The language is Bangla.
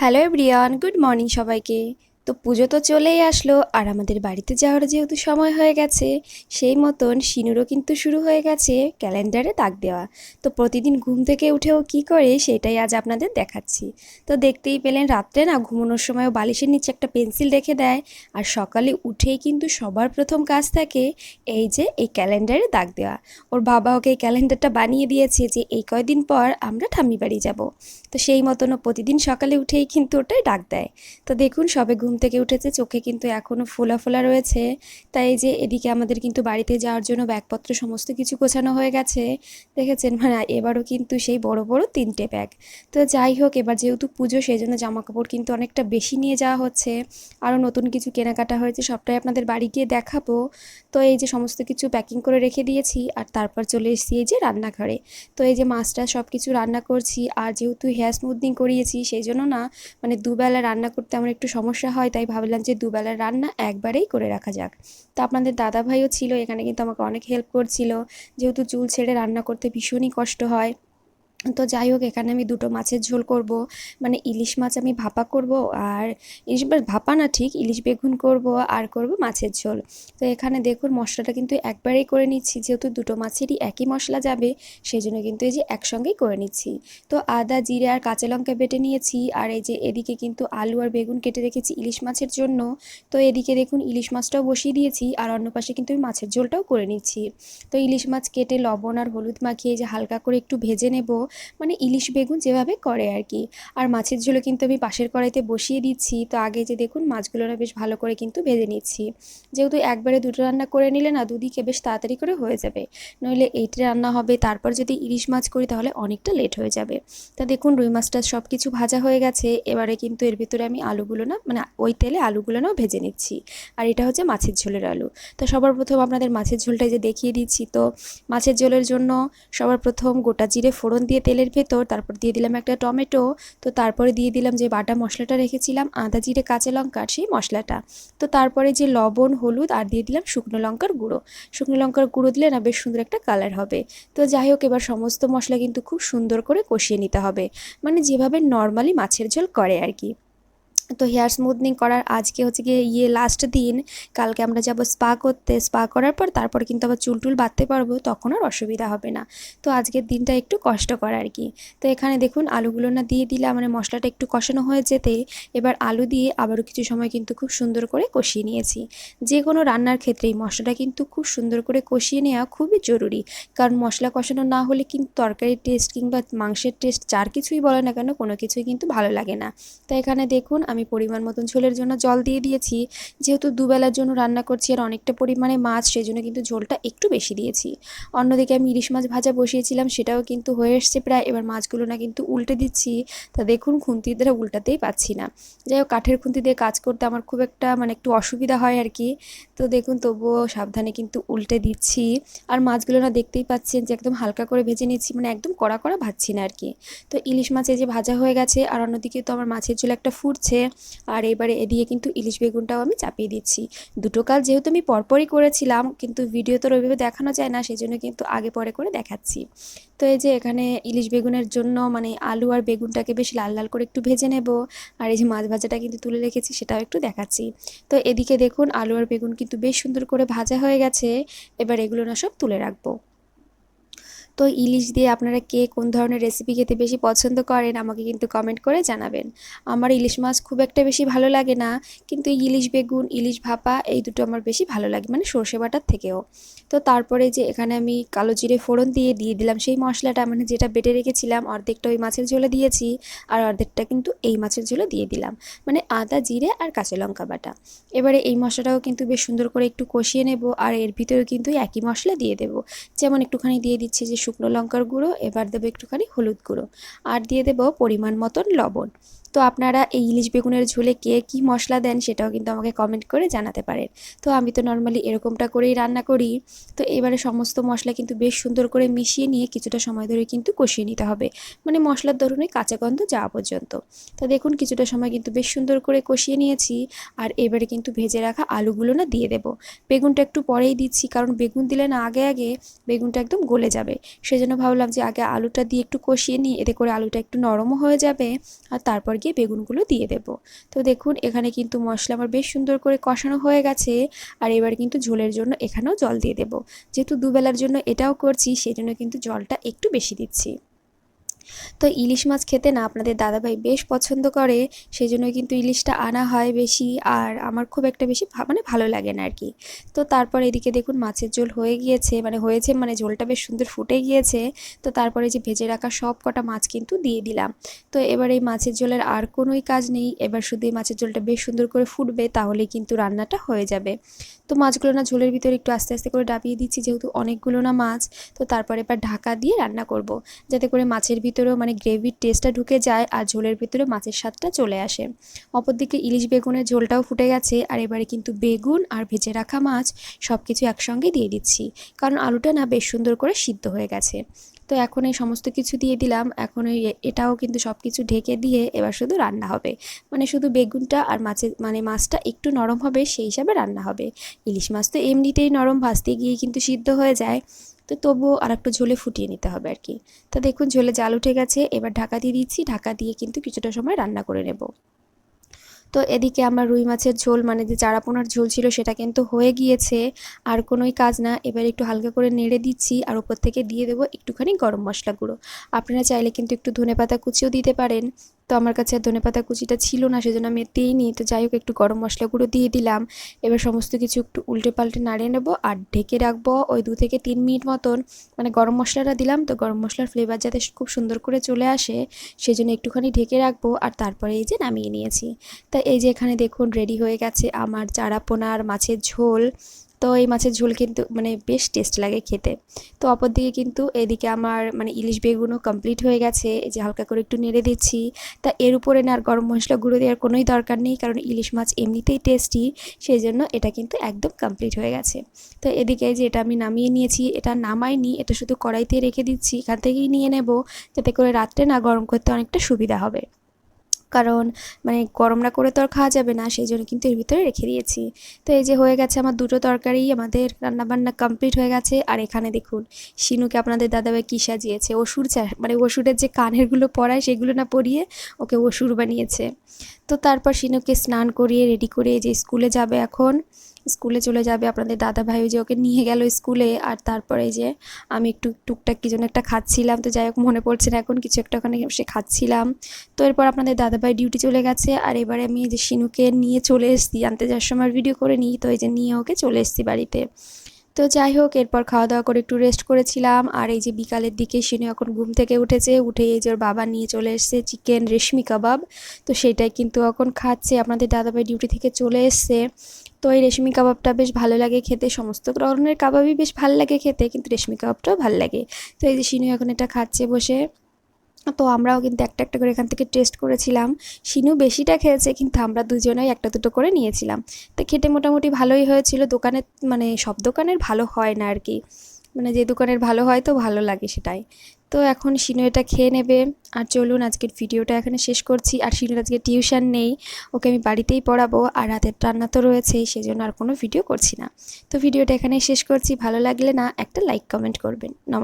হ্যালো এভরিওয়ান গুড মর্নিং সবাইকে। তো পুজো তো চলেই আসলো, আর আমাদের বাড়িতে যাওয়ার যেহেতু সময় হয়ে গেছে, সেই মতন সিনুরও কিন্তু শুরু হয়ে গেছে ক্যালেন্ডারে দাগ দেওয়া। তো প্রতিদিন ঘুম থেকে উঠেও কি করে সেটাই আজ আপনাদের দেখাচ্ছি। তো দেখতেই পেলেন রাত্রে না ঘুমানোর সময়ও বালিশের নিচে একটা পেন্সিল রেখে দেয়, আর সকালে উঠেই কিন্তু সবার প্রথম কাজ থাকে এই যে এই ক্যালেন্ডারে দাগ দেওয়া। ওর বাবা ওকে এই ক্যালেন্ডারটা বানিয়ে দিয়েছে যে এই কয়দিন পর আমরা ঠাম্মি বাড়ি যাব। তো সেই মতনও প্রতিদিন সকালে উঠেই কিন্তু ওটাই ডাক দেয়। তো দেখুন সবে ঘুম থেকে উঠেছে, চোখে কিন্তু এখনও ফোলা ফোলা রয়েছে। তাই যে এদিকে আমাদের কিন্তু বাড়িতে যাওয়ার জন্য ব্যাগপত্র সমস্ত কিছু গোছানো হয়ে গেছে। দেখেছেন মানে এবারও কিন্তু সেই বড় বড় তিনটে ব্যাগ। তো যাই হোক, এবার যেহেতু পুজো সেই জন্য জামা কাপড় কিন্তু অনেকটা বেশি নিয়ে যাওয়া হচ্ছে। আরও নতুন কিছু কেনাকাটা হয়েছে, সবটাই আপনাদের বাড়ি গিয়ে দেখাবো। তো এই যে সমস্ত কিছু প্যাকিং করে রেখে দিয়েছি, আর তারপর চলে এসেছি এই যে রান্নাঘরে। তো এই যে মাছটা সব কিছু রান্না করছি, আর যেহেতু হেয়ার স্মুথনিং করিয়েছি, সেই জন্য না মানে দুবেলা রান্না করতে আমার একটু সমস্যা হয়। তাই ভাবলাম যে দুবেলার রান্না একবারেই করে রাখা যাক। তো আপনাদের দাদাভাইও ছিল, এখানে কিন্তু আমাকে অনেক হেল্প করছিল। যেহেতু চুল ছেড়ে রান্না করতে ভীষণই কষ্ট হয়। তো যাই হোক, এখানে আমি দুটো মাছের ঝোল করব। মানে ইলিশ মাছ আমি ভাপা করব আর ইলিশ মাছ ভাপা না ঠিক, ইলিশ বেগুন করব আর করব মাছের ঝোল। তো এখানে দেখুন, মশলাটা কিন্তু একবারেই করে নিচ্ছি, যেহেতু দুটো মাছেরই একই মশলা যাবে সেই জন্য কিন্তু এই যে একসঙ্গেই করে নিচ্ছি। তো আদা, জিরে আর কাঁচা লঙ্কা বেটে নিয়েছি আর এই যে এদিকে কিন্তু আলু আর বেগুন কেটে রেখেছি ইলিশ মাছের জন্য। তো এদিকে দেখুন, ইলিশ মাছটাও বসিয়ে দিয়েছি আর অন্য পাশে কিন্তু আমি মাছের ঝোলটাও করে নিচ্ছি। তো ইলিশ মাছ কেটে লবণ আর হলুদ মাখিয়ে যে হালকা করে একটু ভেজে নেব মানে ইলিশ বেগুন যেভাবে করে আর কি। আর মাছের ঝোলে কিন্তু আমি পাশের কড়াইতে বসিয়ে দিচ্ছি। তো আগে যে দেখুন মাছগুলোরা বেশ ভালো করে কিন্তু ভেজে নিচ্ছি। যেহেতু একবারে দুটো রান্না করে নিলে না, দুদিকে বেশ তাড়াতাড়ি করে হয়ে যাবে। নইলে এইটা রান্না হবে, তারপর যদি ইলিশ মাছ করি তাহলে অনেকটা লেট হয়ে যাবে। তা দেখুন, রুই মাছটা সব কিছু ভাজা হয়ে গেছে। এবারে কিন্তু এর ভিতরে আমি আলুগুলো না মানে ওই তেলে আলুগুলো নাও ভেজে নিচ্ছি। আর এটা হচ্ছে মাছের ঝোলের আলু। তো সবার প্রথম আপনাদের মাছের ঝোলটা যে দেখিয়ে দিচ্ছি। তো মাছের ঝোলের জন্য সবার প্রথম গোটা জিরে ফোড়ন দিয়ে তেলের ভেতর, তারপর দিয়ে দিলাম একটা টমেটো। তো তারপরে দিয়ে দিলাম যে বাটা মশলাটা রেখেছিলাম, আদা জিরে, কাঁচা লঙ্কার সেই মশলাটা। তো তারপরে যে লবণ, হলুদ আর দিয়ে দিলাম শুকনো লঙ্কার গুঁড়ো। শুকনো লঙ্কার গুঁড়ো দিলে না বেশ সুন্দর একটা কালার হবে। তো যাই হোক, এবার সমস্ত মশলা কিন্তু খুব সুন্দর করে কষিয়ে নিতে হবে। মানে যেভাবে নর্মালি মাছের ঝোল করে আর কি। তো হেয়ার স্মুথনিং করার আজকে হচ্ছে গিয়ে ইয়ে লাস্ট দিন, কালকে আমরা যাব স্পা করতে স্পা করার পর তারপর কিন্তু আবার চুল টুল বাঁধতে পারব, তখন আর অসুবিধা হবে না। তো আজকের দিনটা একটু কষ্ট করা আর কি। তো এখানে দেখুন আলুগুলো না দিয়ে দিলাম মানে মশলাটা একটু কষানো হয়ে যেতে, এবার আলু দিয়ে আবারও কিছু সময় কিন্তু খুব সুন্দর করে কষিয়ে নিয়েছি। যে কোনো রান্নার ক্ষেত্রেই মশলাটা কিন্তু খুব সুন্দর করে কষিয়ে নেওয়া খুবই জরুরি। কারণ মশলা কষানো না হলে কিন্তু তরকারির টেস্ট কিংবা মাংসের টেস্ট যার কিছুই বলে না কেন, কোনো কিছুই কিন্তু ভালো লাগে না। তো এখানে দেখুন আমি পরিমাণ মতন ঝোলের জন্য জল দিয়ে দিয়েছি। যেহেতু দুবেলার জন্য রান্না করছি আর অনেকটা পরিমাণে মাছ সেই জন্য কিন্তু ঝোলটা একটু বেশি দিয়েছি। অন্যদিকে আমি ইলিশ মাছ ভাজা বসিয়েছিলাম, সেটাও কিন্তু হয়ে এসছে প্রায়। এবার মাছগুলো না কিন্তু উল্টে দিচ্ছি। তা দেখুন খুন্তি দ্বারা উল্টাতেই পাচ্ছি না। যাই হোক, কাঠের খুন্তি দিয়ে কাজ করতে আমার খুব একটা মানে একটু অসুবিধা হয় আর কি। তো দেখুন, তবুও সাবধানে কিন্তু উল্টে দিচ্ছি। আর মাছগুলো না দেখতেই পাচ্ছেন যে একদম হালকা করে ভেজে নিচ্ছি মানে একদম কড়া কড়া ভাজছি না আর কি। তো ইলিশ মাছে যে ভাজা হয়ে গেছে, আর অন্যদিকে তো আমার মাছের ঝোল একটা ফুটছে। আর এবারে এদিকে কিন্তু ইলিশ বেগুনটাও আমি চাপিয়ে দিচ্ছি। দুটো কাজ যেহেতু আমি পরপরই করেছিলাম, কিন্তু ভিডিও তো ওইভাবে দেখানো যায় না সেই জন্য কিন্তু আগে পরে করে দেখাচ্ছি। তো এই যে এখানে ইলিশ বেগুনের জন্য মানে আলু আর বেগুনটাকে বেশ লাল লাল করে একটু ভেজে নেব, আর এই যে মাছ ভাজাটা কিন্তু তুলে রেখেছি, সেটাও একটু দেখাচ্ছি। তো এদিকে দেখুন, আলু আর বেগুন কিন্তু বেশ সুন্দর করে ভাজা হয়ে গেছে, এবার এগুলো না সব তুলে রাখব। তো ইলিশ দিয়ে আপনারা কে কোন ধরনের রেসিপি খেতে বেশি পছন্দ করেন, আমাকে কিন্তু কমেন্ট করে জানাবেন। আমার ইলিশ মাছ খুব একটা বেশি ভালো লাগে না, কিন্তু ইলিশ বেগুন, ইলিশ ভাপা, এই দুটো আমার বেশি ভালো লাগে মানে সর্ষে বাটার থেকেও। তো তারপরে যে এখানে আমি কালো জিরে ফোড়ন দিয়ে দিয়ে দিলাম সেই মশলাটা মানে যেটা বেটে রেখেছিলাম, অর্ধেকটা ওই মাছের ঝোলে দিয়েছি, আর অর্ধেকটা কিন্তু এই মাছের ঝোলে দিয়ে দিলাম মানে আদা, জিরে আর কাঁচা লঙ্কা বাটা। এবারে এই মশলাটাও কিন্তু বেশ সুন্দর করে একটু কষিয়ে নেব, আর এর ভিতরে কিন্তু একই মশলা দিয়ে দেবো। যেমন একটুখানি দিয়ে দিচ্ছি যে শুকনো লঙ্কার গুঁড়ো এবার দেবো একটুখানি হলুদ গুঁড়ো। আর দিয়ে দেবো পরিমাণ মতন লবণ। তো আপনারা এই ইলিশ বেগুনের ঝোলে কে কী মশলা দেন সেটাও কিন্তু আমাকে কমেন্ট করে জানাতে পারেন। তো আমি তো নর্মালি এরকমটা করেই রান্না করি। তো এবারে সমস্ত মশলা কিন্তু বেশ সুন্দর করে মিশিয়ে নিয়ে কিছুটা সময় ধরে কিন্তু কষিয়ে নিতে হবে। মানে মশলার ধরুন কাঁচা গন্ধ যাওয়া পর্যন্ত। তো দেখুন কিছুটা সময় কিন্তু বেশ সুন্দর করে কষিয়ে নিয়েছি। আর এবারে কিন্তু ভেজে রাখা আলুগুলো না দিয়ে দেব। বেগুনটা একটু পরেই দিচ্ছি কারণ বেগুন দিলে না আগে আগে বেগুনটা একদম গলে যাবে। সেজন্য ভাবলাম যে আগে আলুটা দিয়ে একটু কষিয়ে নিই। এতে করে আলুটা একটু নরমও হয়ে যাবে। আর তারপর গিয়ে বেগুনগুলো দিয়ে দেব। তো দেখুন, এখানে কিন্তু মশলা আমার বেশ সুন্দর করে কষানো হয়ে গেছে। আর এবার কিন্তু ঝোলের জন্য এখানেও জল দিয়ে দেব। যেহেতু দুবেলার জন্য এটাও করছি সেই জন্য কিন্তু জলটা একটু বেশি দিচ্ছি। তো ইলিশ মাছ খেতে না আপনাদের দাদাভাই বেশ পছন্দ করে সেই জন্য কিন্তু ইলিশটা আনা হয় বেশি, আর আমার খুব একটা বেশি মানে ভালো লাগে না আর কি তো তারপর এদিকে দেখুন মাছের ঝোল হয়ে গিয়েছে মানে হয়েছে মানে ঝোলটা বেশ সুন্দর ফুটে গিয়েছে, তো তারপরে যে ভেজে রাখা সব কটা মাছ কিন্তু দিয়ে দিলাম। তো এবার এই মাছের ঝোলের আর কোনোই কাজ নেই, এবার শুধু এই মাছের ঝোলটা বেশ সুন্দর করে ফুটবে তাহলে কিন্তু রান্নাটা হয়ে যাবে। তো মাছগুলো না ঝোলের ভিতরে একটু আস্তে আস্তে করে ডাবিয়ে দিচ্ছি, যেহেতু অনেকগুলো না মাছ। তো তারপরে এবার ঢাকা দিয়ে রান্না করব, যাতে করে মাছের ভিতরেও মানে গ্রেভির টেস্টটা ঢুকে যায় আর ঝোলের ভিতরে মাছের স্বাদটা চলে আসে। অপরদিকে ইলিশ বেগুনের ঝোলটাও ফুটে গেছে, আর এবারে কিন্তু বেগুন আর ভেজে রাখা মাছ সব কিছু একসঙ্গে দিয়ে দিচ্ছি, কারণ আলুটা না বেশ সুন্দর করে সিদ্ধ হয়ে গেছে। তো এখন এই সমস্ত কিছু দিয়ে দিলাম। এখন ওই এটাও কিন্তু সব কিছু ঢেকে দিয়ে এবার শুধু রান্না হবে। মানে শুধু বেগুনটা আর মাছের মানে মাছটা একটু নরম হবে সেই হিসাবে রান্না হবে। ইলিশ মাছ তো এমনিতেই নরম, ভাজতে গিয়ে কিন্তু সিদ্ধ হয়ে যায়। তো তবুও আর একটু ঝোলে ফুটিয়ে নিতে হবে আর কি। তা দেখুন ঝোলে জাল উঠে গেছে, এবার ঢাকা দিয়ে দিচ্ছি। ঢাকা দিয়ে কিন্তু কিছুটা সময় রান্না করে নেব। তো এদিকে আমার রুই মাছের ঝোল মানে যে চারাপোনার ঝোল ছিল সেটা কিন্তু হয়ে গিয়েছে। আর কোনোই কাজ না। এবার একটু হালকা করে নেড়ে দিচ্ছি আর ওপর থেকে দিয়ে দেবো একটুখানি গরম মশলা গুঁড়ো। আপনারা চাইলে কিন্তু একটু ধনে পাতা কুচিও দিতে পারেন। তো আমার কাছে আর ধনেপাতা কুচিটা ছিল না, সেজন্য আমি দিইনি। তো যাই হোক, একটু গরম মশলা গুঁড়ো দিয়ে দিলাম। এবার সমস্ত কিছু একটু উল্টে পাল্টে নাড়িয়ে নেব আর ঢেকে রাখব ওই দু থেকে তিন মিনিট মতন। মানে গরম মশলাটা দিলাম তো গরম মশলার ফ্লেভার যাতে খুব সুন্দর করে চলে আসে সেই জন্য একটুখানি ঢেকে রাখব আর তারপরে এই যে নামিয়ে নিয়েছি। তা এই যে এখানে দেখুন রেডি হয়ে গেছে আমার চারাপোনার মাছের ঝোল। তো এই মাছের ঝোল কিন্তু মানে বেশ টেস্ট লাগে খেতে। তো অপরদিকে কিন্তু এদিকে আমার মানে ইলিশ বেগুনও কমপ্লিট হয়ে গেছে যে হালকা করে একটু নেড়ে দিচ্ছি। তা এর উপরে না আর গরম মশলা গুঁড়ো দেওয়ার কোনোই দরকার নেই, কারণ ইলিশ মাছ এমনিতেই টেস্টি সেই জন্য এটা কিন্তু একদম কমপ্লিট হয়ে গেছে। তো এদিকে যে এটা আমি নামিয়ে নিয়েছি, এটা নামাইনি, এটা শুধু কড়াইতে রেখে দিচ্ছি, এখান থেকেই নিয়ে নেব, যাতে করে রাত্রে না গরম করতে অনেকটা সুবিধা হবে। কারণ মানে গরম না করে তো আর খাওয়া যাবে না সেই জন্য কিন্তু এর ভিতরে রেখে দিয়েছি। তো এই যে হয়ে গেছে আমার দুটো তরকারি, আমাদের রান্নাবান্না কমপ্লিট হয়ে গেছে। আর এখানে দেখুন, শিনুকে আপনাদের দাদাভাই কী সাজিয়েছে। ওষুর চা মানে ওষুরের যে কানেরগুলো পরায় সেগুলো না পরিয়ে ওকে ওষুর বানিয়েছে। তো তারপর শিনুকে স্নান করিয়ে রেডি করে যে স্কুলে যাবে এখন। স্কুলে চলে যাবে, আপনাদের দাদা ভাই যে ওকে নিয়ে গেল স্কুলে, আর তারপরে যে আমি একটু টুকটাক কি জন্য একটা খাচ্ছিলাম, তো যাই হোক মনে পড়ছে না এখন, কিছু একটা ওখানে সে খাচ্ছিলাম। তো এরপর আপনাদের দাদা ভাই ডিউটি চলে গেছে, আর এবারে আমি যে শিনুকে নিয়ে চলে এসেছি, আনতে যাওয়ার সময় ভিডিও করে নিই, তো এই যে নিয়ে ওকে চলে এসেছি বাড়িতে। তো যাই হোক, এরপর খাওয়া দাওয়া করে একটু রেস্ট করেছিলাম। আর এই যে বিকালের দিকে শিনু এখন ঘুম থেকে উঠেছে, উঠে এই যে ওর বাবা নিয়ে চলে এসছে চিকেন রেশমি কাবাব। তো সেটাই কিন্তু এখন খাচ্ছে, আপনাদের দাদাভাই ডিউটি থেকে চলে এসছে। তো এই রেশমি কাবাবটা বেশ ভালো লাগে খেতে, সমস্ত ধরনের কাবাবই বেশ ভালো লাগে খেতে, কিন্তু রেশমি কাবাবটাও ভালো লাগে। তো এই যে শিনু এখন এটা খাচ্ছে বসে। তো আমরাও কিন্তু একটা একটা করে এখান থেকে টেস্ট করেছিলাম। শিনু বেশিটা খেয়েছে, কিন্তু আমরা দুজনেই একটা, দুটো করে নিয়েছিলাম। তো খেতে মোটামুটি ভালোই হয়েছিল। দোকানে মানে সব দোকানের ভালো হয় না আর কি। মানে যে দোকানের ভালো হয় তো ভালো লাগে সেটাই। তো এখন শিনু এটা খেয়ে নেবে। আর চলুন, আজকের ভিডিওটা এখানে শেষ করছি। আর শিনুর আজকে টিউশন নেই। ওকে আমি বাড়িতেই পড়াবো। আর রাতের রান্না তো রয়েছেই সেজন্য আর কোনো ভিডিও করছি না। তো ভিডিওটা এখানে শেষ করছি। ভালো লাগলে না, একটা লাইক কমেন্ট করবেন। নমস্কার।